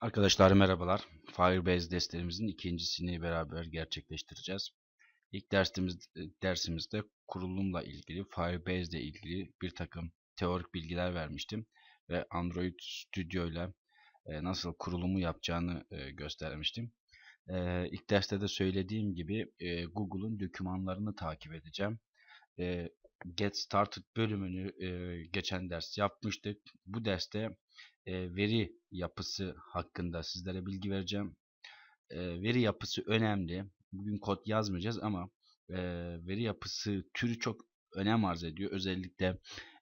Arkadaşlar merhabalar. Firebase derslerimizin ikincisini beraber gerçekleştireceğiz. İlk dersimiz, dersimizde kurulumla ilgili, Firebase ile ilgili bir takım teorik bilgiler vermiştim. Ve Android Studio ile e, nasıl kurulumu yapacağını e, göstermiştim. E, ilk derste de söylediğim gibi Google'un dokümanlarını takip edeceğim. Get Started bölümünü geçen ders yapmıştık. Bu derste e, veri yapısı hakkında sizlere bilgi vereceğim. E, veri yapısı önemli. Bugün kod yazmayacağız ama e, veri yapısı türü çok önem arz ediyor. Özellikle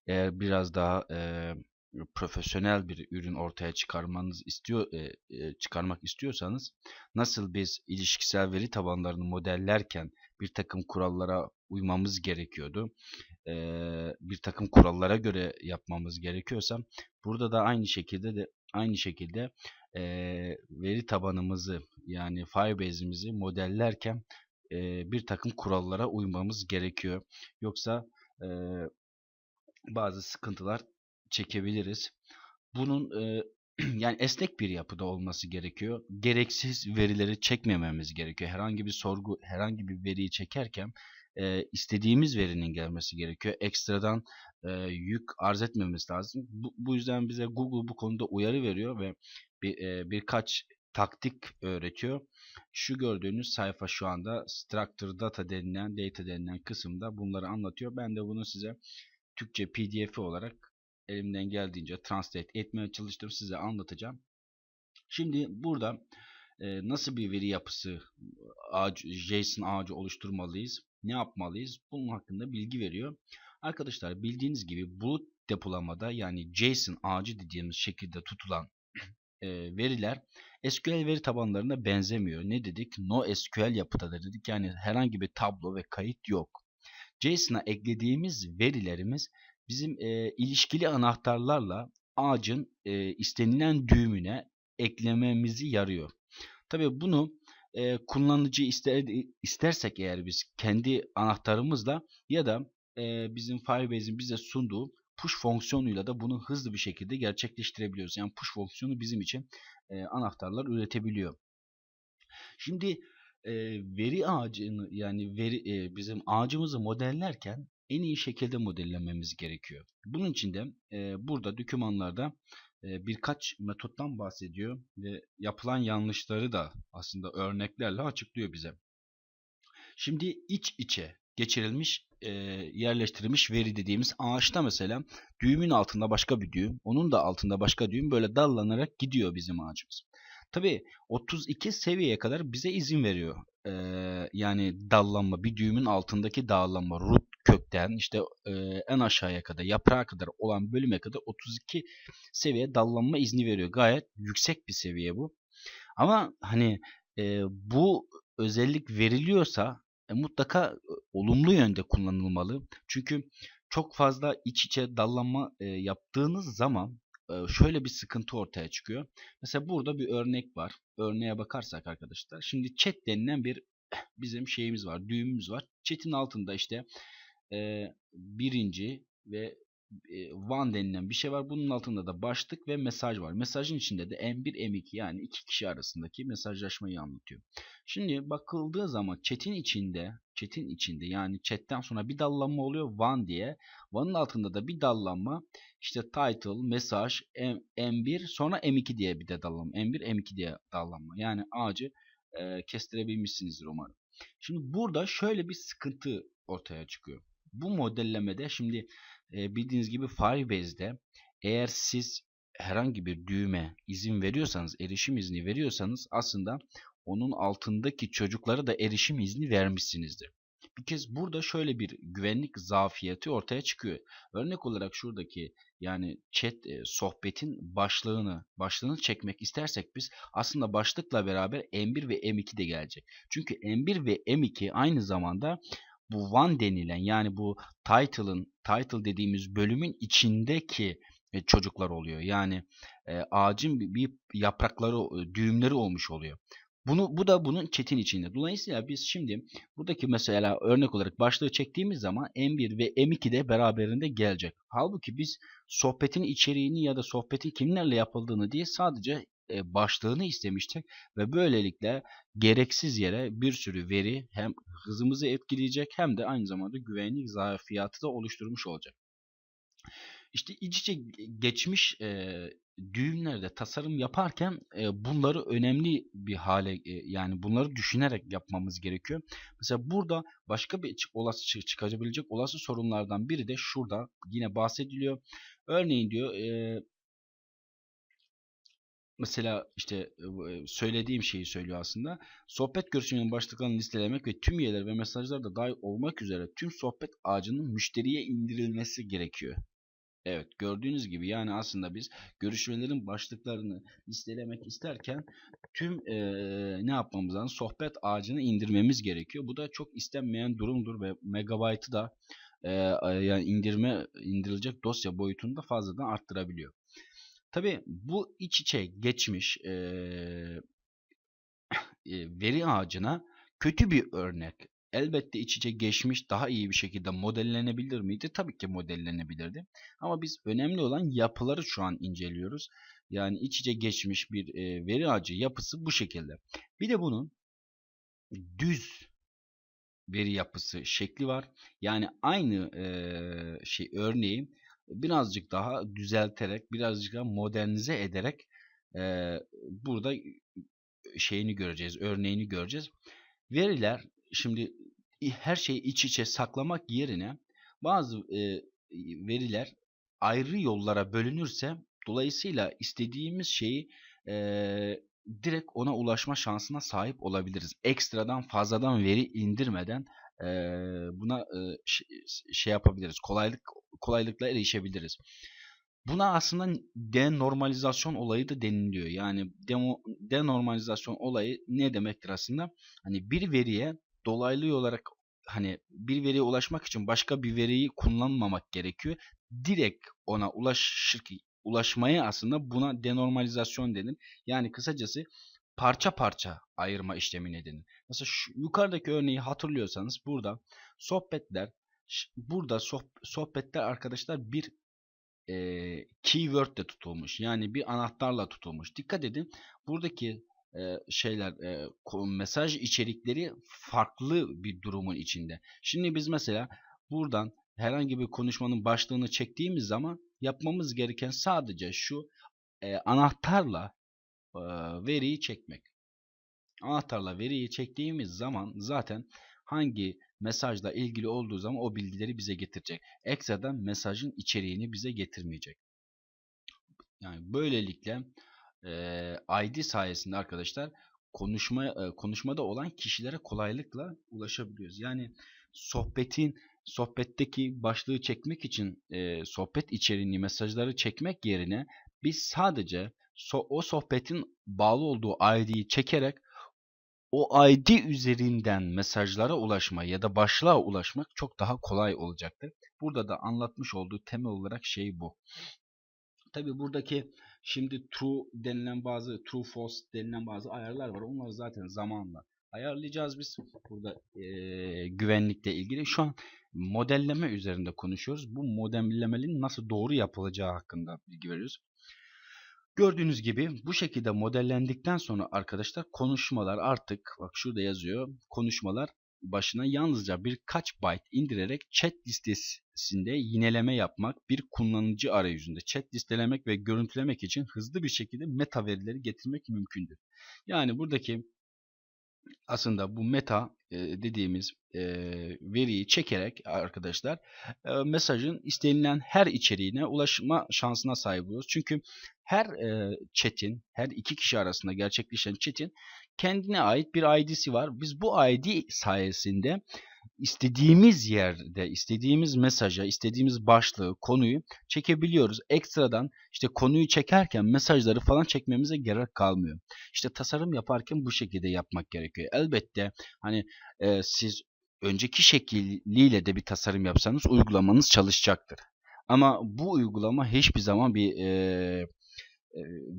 eğer biraz daha e, profesyonel bir ürün ortaya çıkarmanız istiyor e, e, çıkarmak istiyorsanız nasıl biz ilişkisel veri tabanlarını modellerken bir takım kurallara uymamız gerekiyordu. E, bir takım kurallara göre yapmamız gerekiyorsa burada da aynı şekilde de aynı şekilde e, veri tabanımızı yani Firebase'imizi modellerken e, bir takım kurallara uymamız gerekiyor. Yoksa e, bazı sıkıntılar çekebiliriz. Bunun e, yani esnek bir yapıda olması gerekiyor. Gereksiz verileri çekmememiz gerekiyor. Herhangi bir sorgu, herhangi bir veriyi çekerken e, istediğimiz verinin gelmesi gerekiyor. Ekstradan e, yük arz etmemiz lazım. Bu, bu yüzden bize Google bu konuda uyarı veriyor ve bir, e, birkaç taktik öğretiyor. Şu gördüğünüz sayfa şu anda structure data denilen data denilen kısımda bunları anlatıyor. Ben de bunu size Türkçe PDF olarak elimden geldiğince translate etmeye çalıştım. Size anlatacağım. Şimdi burada e, nasıl bir veri yapısı ağacı, JSON ağacı oluşturmalıyız? Ne yapmalıyız? Bunun hakkında bilgi veriyor. Arkadaşlar bildiğiniz gibi bulut depolamada yani JSON ağacı dediğimiz şekilde tutulan e, veriler SQL veri tabanlarına benzemiyor. Ne dedik? No SQL yapıdadır dedik. Yani herhangi bir tablo ve kayıt yok. JSON'a eklediğimiz verilerimiz bizim e, ilişkili anahtarlarla ağacın e, istenilen düğümüne eklememizi yarıyor. Tabii bunu e, kullanıcı ister, istersek eğer biz kendi anahtarımızla ya da e, bizim Firebase'in bize sunduğu push fonksiyonuyla da bunu hızlı bir şekilde gerçekleştirebiliyoruz. Yani push fonksiyonu bizim için e, anahtarlar üretebiliyor. Şimdi e, veri ağacını yani veri e, bizim ağacımızı modellerken en iyi şekilde modellememiz gerekiyor. Bunun için de e, burada dokümanlarda birkaç metottan bahsediyor ve yapılan yanlışları da aslında örneklerle açıklıyor bize. Şimdi iç içe geçirilmiş e, yerleştirilmiş veri dediğimiz ağaçta mesela düğümün altında başka bir düğüm, onun da altında başka düğüm böyle dallanarak gidiyor bizim ağacımız. Tabi 32 seviyeye kadar bize izin veriyor. Ee, yani dallanma, bir düğümün altındaki dağlanma, root kökten işte e, en aşağıya kadar, yaprağa kadar olan bölüme kadar 32 seviye dallanma izni veriyor. Gayet yüksek bir seviye bu. Ama hani e, bu özellik veriliyorsa e, mutlaka e, olumlu yönde kullanılmalı. Çünkü çok fazla iç içe dallanma e, yaptığınız zaman şöyle bir sıkıntı ortaya çıkıyor. Mesela burada bir örnek var. Örneğe bakarsak arkadaşlar. Şimdi chat denilen bir bizim şeyimiz var. Düğümümüz var. Chat'in altında işte birinci ve one denilen bir şey var. Bunun altında da başlık ve mesaj var. Mesajın içinde de M1, M2 yani iki kişi arasındaki mesajlaşmayı anlatıyor. Şimdi bakıldığı zaman chat'in içinde, chat'in içinde yani chat'ten sonra bir dallanma oluyor one diye. One'ın altında da bir dallanma işte title, mesaj, M, M1 sonra M2 diye bir de dallanma. M1, M2 diye dallanma. Yani ağacı e, kestirebilmişsinizdir umarım. Şimdi burada şöyle bir sıkıntı ortaya çıkıyor. Bu modellemede şimdi e, bildiğiniz gibi Firebase'de eğer siz herhangi bir düğme izin veriyorsanız, erişim izni veriyorsanız aslında onun altındaki çocuklara da erişim izni vermişsinizdir. Bir kez burada şöyle bir güvenlik zafiyeti ortaya çıkıyor. Örnek olarak şuradaki yani chat e, sohbetin başlığını başlığını çekmek istersek biz aslında başlıkla beraber M1 ve M2 de gelecek. Çünkü M1 ve M2 aynı zamanda bu one denilen yani bu title'ın title dediğimiz bölümün içindeki e, çocuklar oluyor. Yani e, ağacın bir, bir yaprakları, e, düğümleri olmuş oluyor. Bunu bu da bunun chat'in içinde. Dolayısıyla biz şimdi buradaki mesela örnek olarak başlığı çektiğimiz zaman M1 ve M2 de beraberinde gelecek. Halbuki biz sohbetin içeriğini ya da sohbetin kimlerle yapıldığını diye sadece başlığını istemiştik ve böylelikle gereksiz yere bir sürü veri hem hızımızı etkileyecek hem de aynı zamanda güvenlik zafiyatı da oluşturmuş olacak. İşte iç içe geçmiş e, düğümlerde tasarım yaparken e, bunları önemli bir hale e, yani bunları düşünerek yapmamız gerekiyor. Mesela burada başka bir olası çı- çıkabilecek olası sorunlardan biri de şurada yine bahsediliyor. Örneğin diyor e, mesela işte e, söylediğim şeyi söylüyor aslında. Sohbet görüşmenin başlıklarını listelemek ve tüm üyeler ve mesajlar da dahil olmak üzere tüm sohbet ağacının müşteriye indirilmesi gerekiyor. Evet gördüğünüz gibi yani aslında biz görüşmelerin başlıklarını listelemek isterken tüm eee, ne yapmamız lazım? Sohbet ağacını indirmemiz gerekiyor. Bu da çok istenmeyen durumdur ve megabaytı da eee, yani indirme indirilecek dosya boyutunu da fazladan arttırabiliyor. Tabi bu iç içe geçmiş e, veri ağacına kötü bir örnek. Elbette iç içe geçmiş daha iyi bir şekilde modellenebilir miydi? Tabii ki modellenebilirdi. Ama biz önemli olan yapıları şu an inceliyoruz. Yani iç içe geçmiş bir e, veri ağacı yapısı bu şekilde. Bir de bunun düz veri yapısı şekli var. Yani aynı e, şey örneği birazcık daha düzelterek, birazcık daha modernize ederek e, burada şeyini göreceğiz, örneğini göreceğiz. Veriler şimdi her şeyi iç içe saklamak yerine bazı e, veriler ayrı yollara bölünürse dolayısıyla istediğimiz şeyi e, direkt ona ulaşma şansına sahip olabiliriz. Ekstradan fazladan veri indirmeden e, buna e, şey yapabiliriz. Kolaylık kolaylıkla erişebiliriz. Buna aslında denormalizasyon olayı da deniliyor. Yani demo, denormalizasyon olayı ne demektir aslında? Hani bir veriye dolaylı olarak hani bir veriye ulaşmak için başka bir veriyi kullanmamak gerekiyor. Direkt ona ulaşır ulaşmaya aslında buna denormalizasyon denir. Yani kısacası parça parça ayırma işlemine denir. Mesela şu yukarıdaki örneği hatırlıyorsanız burada sohbetler burada sohbetler arkadaşlar bir e, keyword de tutulmuş. Yani bir anahtarla tutulmuş. Dikkat edin. Buradaki e, şeyler e, mesaj içerikleri farklı bir durumun içinde. Şimdi biz mesela buradan herhangi bir konuşmanın başlığını çektiğimiz zaman yapmamız gereken sadece şu e, anahtarla e, veriyi çekmek. Anahtarla veriyi çektiğimiz zaman zaten hangi mesajla ilgili olduğu zaman o bilgileri bize getirecek. Ekstradan mesajın içeriğini bize getirmeyecek. Yani böylelikle e, ID sayesinde arkadaşlar konuşma e, konuşmada olan kişilere kolaylıkla ulaşabiliyoruz. Yani sohbetin sohbetteki başlığı çekmek için e, sohbet içeriğini mesajları çekmek yerine biz sadece so o sohbetin bağlı olduğu ID'yi çekerek o ID üzerinden mesajlara ulaşma ya da başlığa ulaşmak çok daha kolay olacaktır. Burada da anlatmış olduğu temel olarak şey bu. Tabi buradaki şimdi true denilen bazı true false denilen bazı ayarlar var. Onları zaten zamanla ayarlayacağız biz. Burada e, güvenlikle ilgili şu an modelleme üzerinde konuşuyoruz. Bu modellemenin nasıl doğru yapılacağı hakkında bilgi veriyoruz. Gördüğünüz gibi bu şekilde modellendikten sonra arkadaşlar konuşmalar artık bak şurada yazıyor. Konuşmalar başına yalnızca birkaç byte indirerek chat listesinde yineleme yapmak bir kullanıcı arayüzünde chat listelemek ve görüntülemek için hızlı bir şekilde meta verileri getirmek mümkündür. Yani buradaki aslında bu meta dediğimiz veriyi çekerek arkadaşlar mesajın istenilen her içeriğine ulaşma şansına sahip oluyoruz. Çünkü her chat'in, her iki kişi arasında gerçekleşen chat'in kendine ait bir ID'si var. Biz bu ID sayesinde istediğimiz yerde, istediğimiz mesaja, istediğimiz başlığı, konuyu çekebiliyoruz. Ekstradan işte konuyu çekerken mesajları falan çekmemize gerek kalmıyor. İşte tasarım yaparken bu şekilde yapmak gerekiyor. Elbette hani e, siz önceki şekliyle de bir tasarım yapsanız uygulamanız çalışacaktır. Ama bu uygulama hiçbir zaman bir e,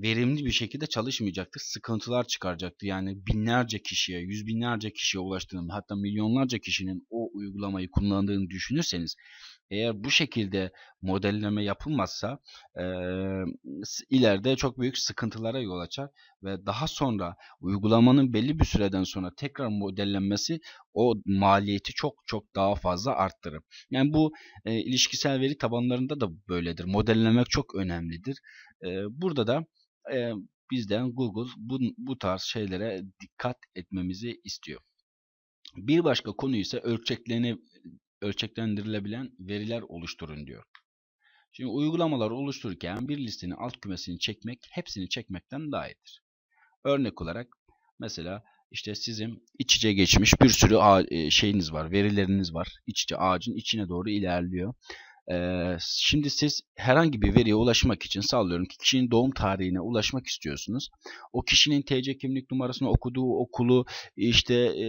verimli bir şekilde çalışmayacaktır. Sıkıntılar çıkaracaktır. Yani binlerce kişiye, yüz binlerce kişiye ulaştığını hatta milyonlarca kişinin o uygulamayı kullandığını düşünürseniz Eğer bu şekilde modelleme yapılmazsa e, ileride çok büyük sıkıntılara yol açar ve daha sonra uygulamanın belli bir süreden sonra tekrar modellenmesi o maliyeti çok çok daha fazla arttırır. Yani bu e, ilişkisel veri tabanlarında da böyledir. Modellemek çok önemlidir. Burada da bizden Google bu, bu tarz şeylere dikkat etmemizi istiyor. Bir başka konu ise ölçeklerine ölçeklendirilebilen veriler oluşturun diyor. Şimdi uygulamalar oluştururken bir listenin alt kümesini çekmek hepsini çekmekten daha iyidir. Örnek olarak mesela işte sizin iç içe geçmiş bir sürü şeyiniz var, verileriniz var. İç içe ağacın içine doğru ilerliyor. Ee, şimdi siz herhangi bir veriye ulaşmak için sallıyorum ki kişinin doğum tarihine ulaşmak istiyorsunuz. O kişinin TC kimlik numarasını okuduğu okulu işte e,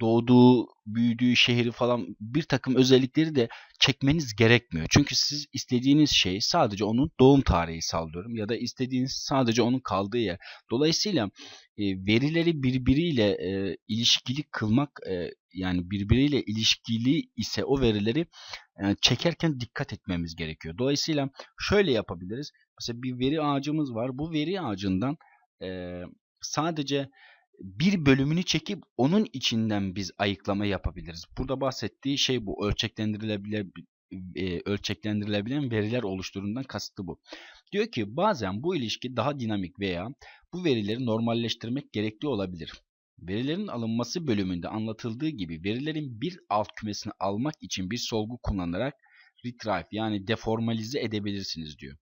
doğduğu, büyüdüğü şehri falan bir takım özellikleri de çekmeniz gerekmiyor. Çünkü siz istediğiniz şey sadece onun doğum tarihi sallıyorum ya da istediğiniz sadece onun kaldığı yer. Dolayısıyla e, verileri birbiriyle e, ilişkili kılmak e, yani birbiriyle ilişkili ise o verileri e, çekerken dikkat etmemiz gerekiyor. Dolayısıyla şöyle yapabiliriz. Mesela bir veri ağacımız var. Bu veri ağacından e, sadece bir bölümünü çekip onun içinden biz ayıklama yapabiliriz. Burada bahsettiği şey bu. Ölçeklendirilebilen, ölçeklendirilebilen veriler oluşturduğundan kastı bu. Diyor ki bazen bu ilişki daha dinamik veya bu verileri normalleştirmek gerekli olabilir. Verilerin alınması bölümünde anlatıldığı gibi verilerin bir alt kümesini almak için bir solgu kullanarak retrieve yani deformalize edebilirsiniz diyor.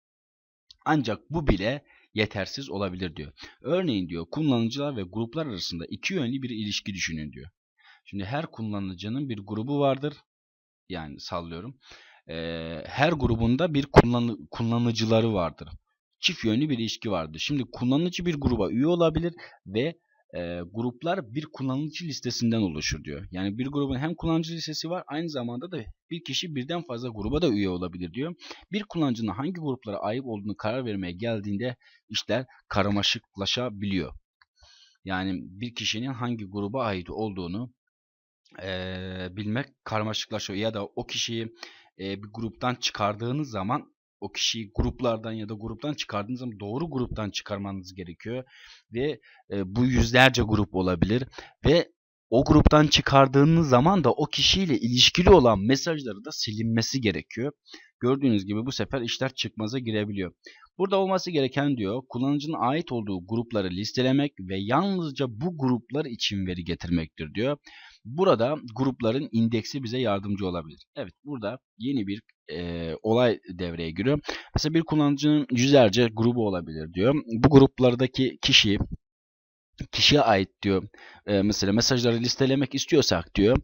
Ancak bu bile yetersiz olabilir diyor. Örneğin diyor kullanıcılar ve gruplar arasında iki yönlü bir ilişki düşünün diyor. Şimdi her kullanıcının bir grubu vardır. Yani sallıyorum. Ee, her grubunda bir kullan kullanıcıları vardır. Çift yönlü bir ilişki vardır. Şimdi kullanıcı bir gruba üye olabilir ve e, gruplar bir kullanıcı listesinden oluşur diyor. Yani bir grubun hem kullanıcı listesi var aynı zamanda da bir kişi birden fazla gruba da üye olabilir diyor. Bir kullanıcının hangi gruplara ait olduğunu karar vermeye geldiğinde işler karmaşıklaşabiliyor. Yani bir kişinin hangi gruba ait olduğunu e, bilmek karmaşıklaşıyor ya da o kişiyi e, bir gruptan çıkardığınız zaman o kişiyi gruplardan ya da gruptan çıkardığınız zaman doğru gruptan çıkarmanız gerekiyor. Ve e, bu yüzlerce grup olabilir. Ve o gruptan çıkardığınız zaman da o kişiyle ilişkili olan mesajları da silinmesi gerekiyor. Gördüğünüz gibi bu sefer işler çıkmaza girebiliyor. Burada olması gereken diyor kullanıcının ait olduğu grupları listelemek ve yalnızca bu gruplar için veri getirmektir diyor. Burada grupların indeksi bize yardımcı olabilir. Evet burada yeni bir e, olay devreye giriyor. Mesela bir kullanıcının yüzlerce grubu olabilir diyor. Bu gruplardaki kişi kişiye ait diyor. E, mesela mesajları listelemek istiyorsak diyor.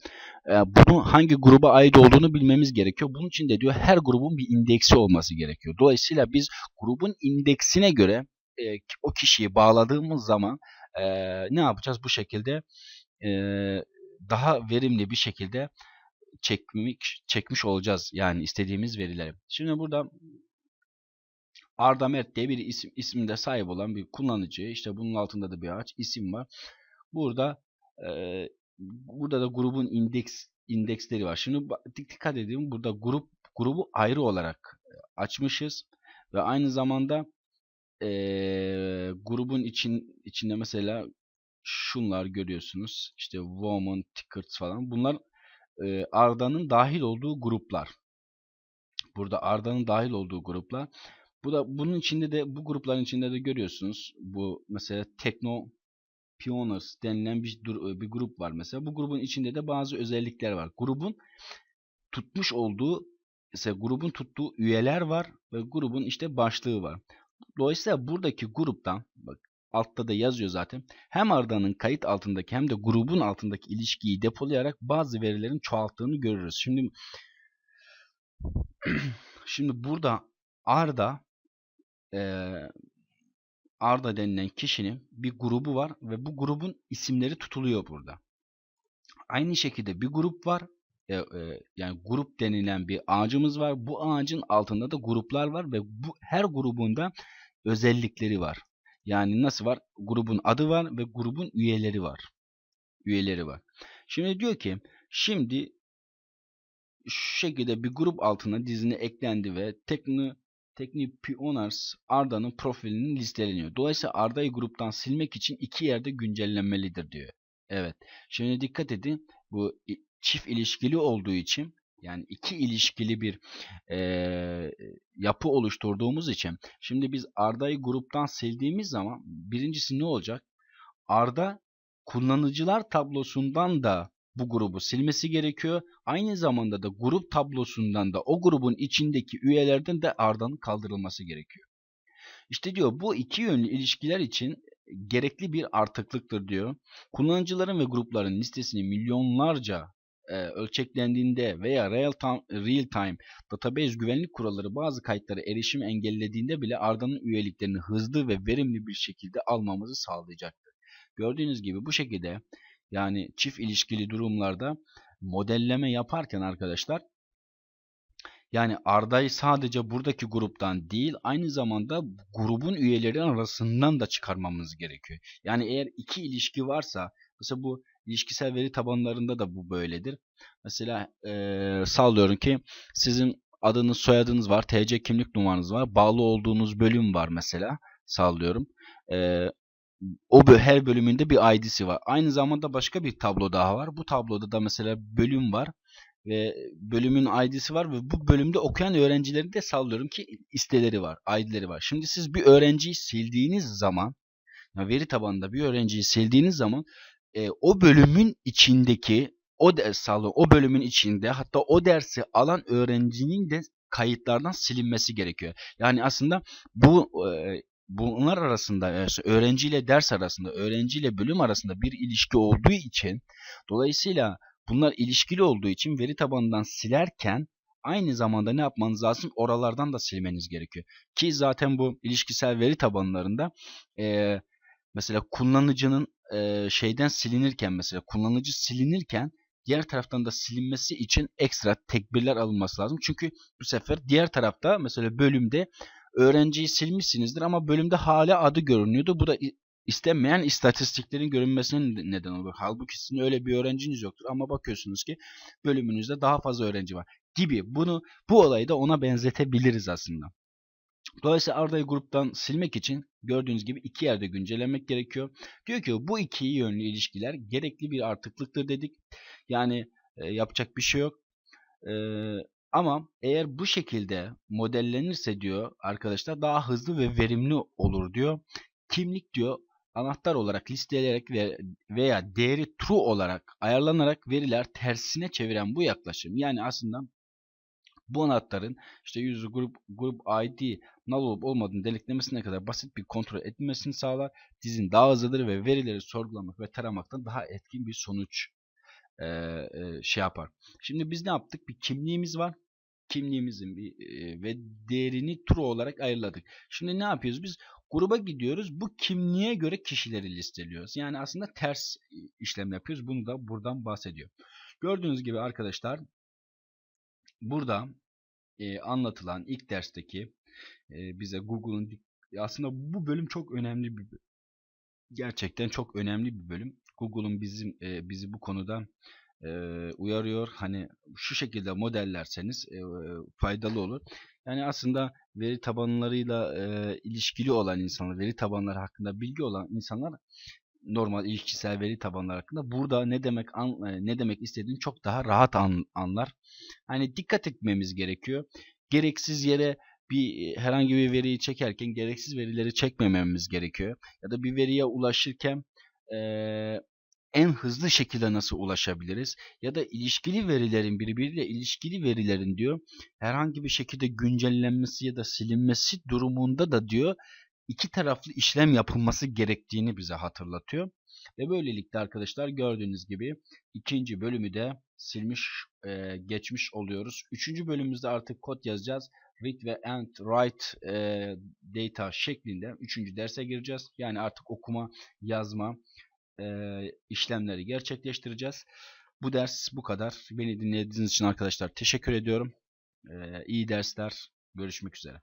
E, bunu hangi gruba ait olduğunu bilmemiz gerekiyor. Bunun için de diyor her grubun bir indeksi olması gerekiyor. Dolayısıyla biz grubun indeksine göre e, o kişiyi bağladığımız zaman e, ne yapacağız bu şekilde? Daha verimli bir şekilde çekmiş, çekmiş olacağız. Yani istediğimiz verileri. Şimdi burada Arda Mert diye bir isim isminde sahip olan bir kullanıcı. İşte bunun altında da bir ağaç isim var. Burada e, burada da grubun indeks indeksleri var. Şimdi dikkat edin burada grup grubu ayrı olarak açmışız ve aynı zamanda e, grubun için içinde mesela şunlar görüyorsunuz. İşte woman, tickets falan. Bunlar e, Arda'nın dahil olduğu gruplar. Burada Arda'nın dahil olduğu gruplar. Bu da bunun içinde de bu grupların içinde de görüyorsunuz. Bu mesela Tekno Pioneers denilen bir, bir grup var mesela. Bu grubun içinde de bazı özellikler var. Grubun tutmuş olduğu mesela grubun tuttuğu üyeler var ve grubun işte başlığı var. Dolayısıyla buradaki gruptan bak altta da yazıyor zaten. Hem Arda'nın kayıt altındaki hem de grubun altındaki ilişkiyi depolayarak bazı verilerin çoğalttığını görürüz. Şimdi şimdi burada Arda e, Arda denilen kişinin bir grubu var ve bu grubun isimleri tutuluyor burada. Aynı şekilde bir grup var. E, e, yani grup denilen bir ağacımız var. Bu ağacın altında da gruplar var ve bu her grubunda özellikleri var. Yani nasıl var? Grubun adı var ve grubun üyeleri var. Üyeleri var. Şimdi diyor ki şimdi şu şekilde bir grup altına dizine eklendi ve Tekni Teknipioners Arda'nın profilinin listeleniyor. Dolayısıyla Arda'yı gruptan silmek için iki yerde güncellenmelidir diyor. Evet. Şimdi dikkat edin. Bu çift ilişkili olduğu için yani iki ilişkili bir eee, yapı oluşturduğumuz için şimdi biz Arda'yı gruptan sildiğimiz zaman birincisi ne olacak? Arda kullanıcılar tablosundan da bu grubu silmesi gerekiyor. Aynı zamanda da grup tablosundan da o grubun içindeki üyelerden de Arda'nın kaldırılması gerekiyor. İşte diyor bu iki yönlü ilişkiler için gerekli bir artıklıktır diyor. Kullanıcıların ve grupların listesini milyonlarca e, ölçeklendiğinde veya real time, real time database güvenlik kuralları bazı kayıtlara erişim engellediğinde bile Arda'nın üyeliklerini hızlı ve verimli bir şekilde almamızı sağlayacaktır. Gördüğünüz gibi bu şekilde yani çift ilişkili durumlarda modelleme yaparken arkadaşlar yani Arda'yı sadece buradaki gruptan değil aynı zamanda grubun üyeleri arasından da çıkarmamız gerekiyor. Yani eğer iki ilişki varsa mesela bu ilişkisel veri tabanlarında da bu böyledir. Mesela eee sallıyorum ki sizin adınız soyadınız var, TC kimlik numaranız var, bağlı olduğunuz bölüm var mesela sallıyorum. Eee, o her bölümünde bir ID'si var. Aynı zamanda başka bir tablo daha var. Bu tabloda da mesela bölüm var ve bölümün ID'si var ve bu bölümde okuyan öğrencilerin de sallıyorum ki isteleri var, ID'leri var. Şimdi siz bir öğrenciyi sildiğiniz zaman, ya veri tabanında bir öğrenciyi sildiğiniz zaman e, o bölümün içindeki o ders sallıyorum, o bölümün içinde hatta o dersi alan öğrencinin de kayıtlardan silinmesi gerekiyor. Yani aslında bu e, bunlar arasında yani öğrenciyle ders arasında, öğrenciyle bölüm arasında bir ilişki olduğu için dolayısıyla bunlar ilişkili olduğu için veri tabanından silerken aynı zamanda ne yapmanız lazım? Oralardan da silmeniz gerekiyor. Ki zaten bu ilişkisel veri tabanlarında e, mesela kullanıcının e, şeyden silinirken mesela kullanıcı silinirken diğer taraftan da silinmesi için ekstra tekbirler alınması lazım. Çünkü bu sefer diğer tarafta mesela bölümde öğrenciyi silmişsinizdir ama bölümde hala adı görünüyordu. Bu da istenmeyen istatistiklerin görünmesine neden olur. Halbuki sizin öyle bir öğrenciniz yoktur ama bakıyorsunuz ki bölümünüzde daha fazla öğrenci var gibi. Bunu bu olayı da ona benzetebiliriz aslında. Dolayısıyla Arda'yı gruptan silmek için gördüğünüz gibi iki yerde güncellemek gerekiyor. Diyor ki bu iki yönlü ilişkiler gerekli bir artıklıktır dedik. Yani e, yapacak bir şey yok. E, ama eğer bu şekilde modellenirse diyor arkadaşlar daha hızlı ve verimli olur diyor. Kimlik diyor anahtar olarak listeleyerek ve veya değeri true olarak ayarlanarak veriler tersine çeviren bu yaklaşım. Yani aslında bu anahtarın işte user grup, grup ID null olup olmadığını deliklemesine kadar basit bir kontrol edilmesini sağlar. Dizin daha hızlıdır ve verileri sorgulamak ve taramaktan daha etkin bir sonuç e, e, şey yapar. Şimdi biz ne yaptık? Bir kimliğimiz var. Kimliğimizin bir e, ve değerini true olarak ayırladık. Şimdi ne yapıyoruz? Biz gruba gidiyoruz. Bu kimliğe göre kişileri listeliyoruz. Yani aslında ters işlem yapıyoruz. Bunu da buradan bahsediyor. Gördüğünüz gibi arkadaşlar burada e, anlatılan ilk dersteki e, bize Google'un aslında bu bölüm çok önemli bir gerçekten çok önemli bir bölüm. Google'un bizim e, bizi bu konuda e, uyarıyor. Hani şu şekilde modellerseniz e, faydalı olur. Yani aslında veri tabanlarıyla e, ilişkili olan insanlar, veri tabanları hakkında bilgi olan insanlar normal ilişkisel veri tabanları hakkında burada ne demek an- e, ne demek istediğini çok daha rahat an- anlar. Hani dikkat etmemiz gerekiyor. Gereksiz yere bir herhangi bir veriyi çekerken gereksiz verileri çekmememiz gerekiyor. Ya da bir veriye ulaşırken eee, en hızlı şekilde nasıl ulaşabiliriz? Ya da ilişkili verilerin birbiriyle ilişkili verilerin diyor herhangi bir şekilde güncellenmesi ya da silinmesi durumunda da diyor iki taraflı işlem yapılması gerektiğini bize hatırlatıyor. Ve böylelikle arkadaşlar gördüğünüz gibi ikinci bölümü de silmiş e, geçmiş oluyoruz. Üçüncü bölümümüzde artık kod yazacağız. Read ve and write e, data şeklinde üçüncü derse gireceğiz. Yani artık okuma, yazma e, işlemleri gerçekleştireceğiz. Bu ders bu kadar. Beni dinlediğiniz için arkadaşlar teşekkür ediyorum. E, iyi dersler. Görüşmek üzere.